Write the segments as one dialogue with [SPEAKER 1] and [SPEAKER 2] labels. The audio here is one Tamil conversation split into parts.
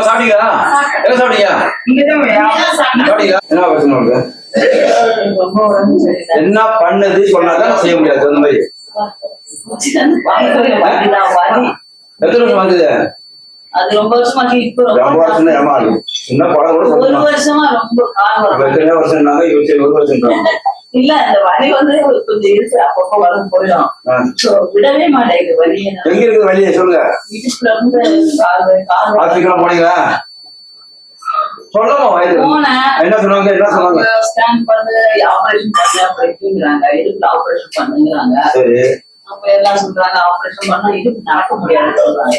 [SPEAKER 1] சாப்பிட்டீங்களா? என்ன சாப்பிட்டீங்க? என்ன பிரச்சனை உனக்கு? என்ன பண்ணுது சொன்னாதான் செய்ய முடியாது அந்த மாதிரி எத்தனை வருஷம் வந்தது
[SPEAKER 2] அது ரொம்ப வருஷமா இப்ப
[SPEAKER 1] ரொம்ப வருஷம் ஏமா சின்ன படம் கூட
[SPEAKER 2] ஒரு வருஷமா ரொம்ப கால்
[SPEAKER 1] அப்ப
[SPEAKER 2] வரும்
[SPEAKER 1] எத்தனை வருஷம்னாங்க இருபத்தி ஒரு வருஷம்
[SPEAKER 2] இல்ல அந்த வலி வந்து கொஞ்சம் இருக்கு. அப்பப்போ வரும் போயிடும். So, விடவே மாட்டேங்குது வலி
[SPEAKER 1] எங்க இருக்குது வழியே சொல்லுங்க?
[SPEAKER 2] இடுப்புல இருந்து வலி, வலி.
[SPEAKER 1] ஹாஸ்பிட்டல் போனீங்களா? என்ன சொன்னாங்க? என்ன சொன்னாங்க?
[SPEAKER 2] ஸ்கேன் பண்ணு ஆபரேஷன் பண்ணு அப்படி இப்படிங்கிறாங்க இடுப்புல ஆபரேஷன் பண்ணுங்கிறாங்க. அப்ப எல்லாம் சொல்றாங்க ஆபரேஷன் பண்ணா இடுப்பு நடக்க முடியாதுன்னு சொல்றாங்க.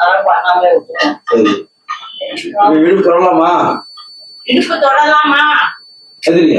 [SPEAKER 2] அதனால பண்ணாமலே விட்டுட்டேன்.
[SPEAKER 1] சரி. இப்ப வீடு சொல்லலாமா
[SPEAKER 2] இடுப்பு தொடலாமா?
[SPEAKER 1] எதிரிங்க.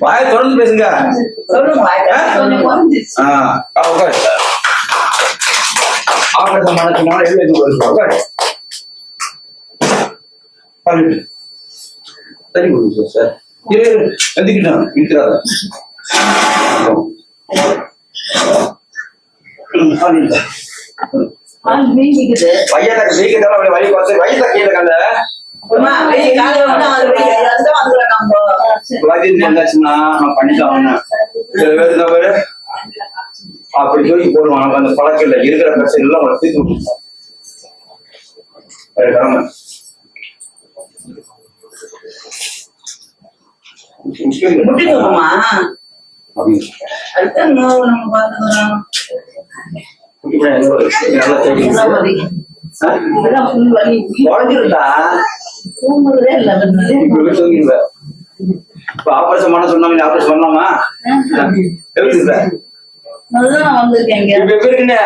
[SPEAKER 1] வாய தொடர்ந்து பேசுங்க. ஆ? ஆ, ஆபரேஷன் பண்ணதுனால எழுதி பண்ணிட்டு சரி கொடுங்க சார். இரு இரு, எந்திக்கிட்டான் இருக்கிறாத
[SPEAKER 2] வீங்கிக்குது
[SPEAKER 1] பையனை வீக்கத்தால அவளை வழி பார்த்து வயசா கீழே கண்ட அப்படி தூக்கி போடுவான் அந்த பழக்கம் இல்லை இருக்கிற பிரச்சனை எல்லாம் கிளம்பு.
[SPEAKER 2] முட்டி தூக்கமா? அதுதான் நம்ம பார்த்துக்கிறோம்.
[SPEAKER 1] ஆபரேஷன் பண்ண சொன்னாங்க ஆபரேஷன் பண்ணலாமா எப்படி இருக்க? இப்ப எப்படி இருக்குன்னு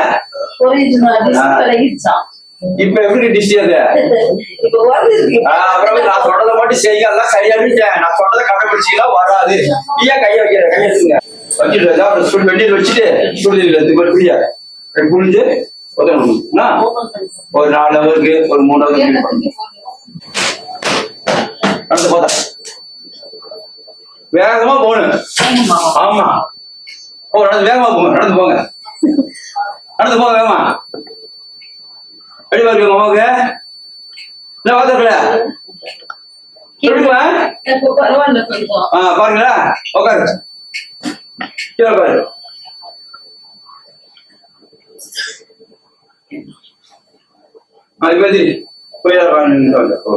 [SPEAKER 1] எப்படி அது
[SPEAKER 2] இப்ப
[SPEAKER 1] அப்புறம் நான் சொன்னதை மட்டும் செய்ய சரியா நான் சொன்னதை கடைபிடிச்சீங்களா வராது ஏன் கையை வைக்கிற கையை எடுத்துங்க வச்சுட்டு வச்சுட்டு சுடுதீர்ல எடுத்து போய் குடிஞ்சு உதவணும்? ஒரு நாலு ஹவருக்கு ஒரு மூணு ஹவருக்கு நடந்து போதா வேகமா போகணும் ஆமா. ஓ நடந்து வேகமா போங்க. நடந்து போங்க. நடந்து போங்க வேகமா. எப்படி பாருங்க அம்மாவுக்கு. என்ன பார்த்துருக்கல ஆ பாருங்களா உட்காரு கீழே உட்காரு ஆ இப்போ எதிரி போய் உட்காந்து போ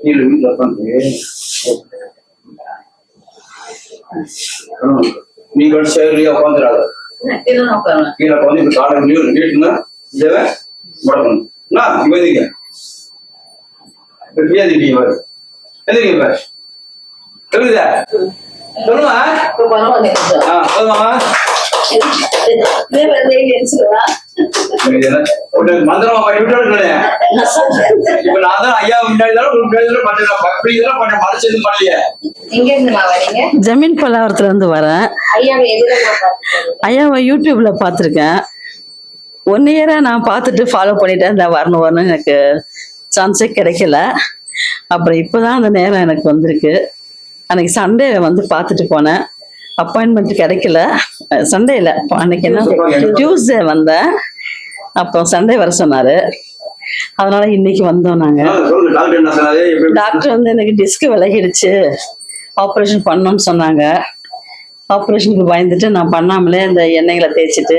[SPEAKER 1] நீங்க வீட்டில் உட்காந்து நீங்கள் சேர்லையே உட்காந்துடாத. கீழே உட்காந்து இப்போ காலை நீர் நீட்டுங்க இதை முடக்கணும் என்ன இப்போ எதிரிங்க பாரு எதிரிங்க பாரு எப்படிதா சொல்லுமா சொல்லுமா. மந்திரமா இப்ப நான் தான் ஐயா முன்னாடி பண்ணேன் பண்ணலையே
[SPEAKER 3] ஜமீன் பல்லாவரத்துல இருந்து வரேன்.
[SPEAKER 4] ஐயாவை
[SPEAKER 3] யூடியூப்ல பார்த்துருக்கேன். ஒன் இயரா நான் பார்த்துட்டு ஃபாலோ பண்ணிட்டேன். இந்த வரணும் வரணும் எனக்கு சான்ஸே கிடைக்கல. அப்புறம் இப்போதான் அந்த நேரம் எனக்கு வந்திருக்கு. அன்னைக்கு சண்டே வந்து பார்த்துட்டு போனேன். அப்பாயின்மெண்ட் கிடைக்கல. சண்டே இல்லை. அன்னைக்கு என்ன? டியூஸ்டே வந்தேன். அப்போ சண்டே வர சொன்னாரு. அதனால இன்னைக்கு வந்தோம் நாங்க.
[SPEAKER 1] டாக்டர்
[SPEAKER 3] வந்து எனக்கு டிஸ்க் விலகிடுச்சு. ஆப்ரேஷன் பண்ணணும்னு சொன்னாங்க. ஆப்ரேஷனுக்கு பயந்துட்டு நான் பண்ணாமலே இந்த எண்ணெய்களை தேய்ச்சிட்டு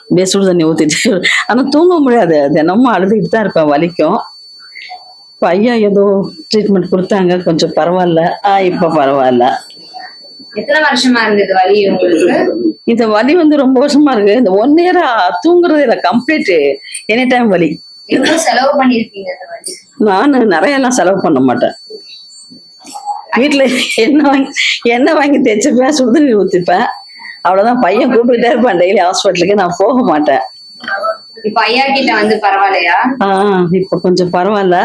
[SPEAKER 3] அப்படியே சுடு தண்ணி ஊற்றிட்டு ஆனால் தூங்க முடியாது. தினமும் அழுதுகிட்டு தான் இருப்பேன் வலிக்கும். இப்போ ஐயா ஏதோ ட்ரீட்மெண்ட் கொடுத்தாங்க. கொஞ்சம் பரவாயில்ல. ஆ இப்போ பரவாயில்ல.
[SPEAKER 4] எத்தனை வருஷமா இருந்தது வலி உங்களுக்கு?
[SPEAKER 3] இந்த வலி வந்து ரொம்ப வருஷமா இருக்கு. இந்த ஒன் இயரா தூங்குறது இல்லை கம்ப்ளீட் எனி டைம் வலி.
[SPEAKER 4] செலவு பண்ணிருக்கீங்க
[SPEAKER 3] நான் நிறையெல்லாம் செலவு பண்ண மாட்டேன். வீட்டில் எண்ணெய் வாங்கி எண்ணெய் வாங்கி தேய்ச்சிப்பேன் சுடுதண்ணி ஊற்றிப்பேன் அவ்வளோதான் பையன் கூப்பிட்டுட்டே இருப்பான். டெய்லி ஹாஸ்பிட்டலுக்கு நான் போக மாட்டேன்.
[SPEAKER 4] இப்ப ஐயா கிட்ட வந்து பரவாயில்லையா?
[SPEAKER 3] ஆ இப்போ கொஞ்சம் பரவாயில்ல.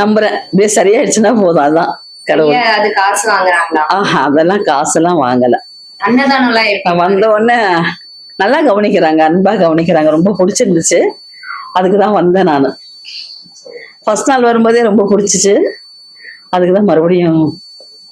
[SPEAKER 3] நம்புறேன். இப்படியே சரியாயிடுச்சுன்னா போதும். அதான். கடவுள்.
[SPEAKER 4] அது காசு வாங்குறாங்களா?
[SPEAKER 3] ஆஹா அதெல்லாம் காசெல்லாம் வாங்கல.
[SPEAKER 4] அன்னதானம்
[SPEAKER 3] வந்த உடனே நல்லா கவனிக்கிறாங்க அன்பா கவனிக்கிறாங்க. ரொம்ப பிடிச்சிருந்துச்சு. அதுக்கு தான் வந்தேன் நான். ஃபர்ஸ்ட் நாள் வரும்போதே ரொம்ப பிடிச்சிச்சு. அதுக்கு தான் மறுபடியும்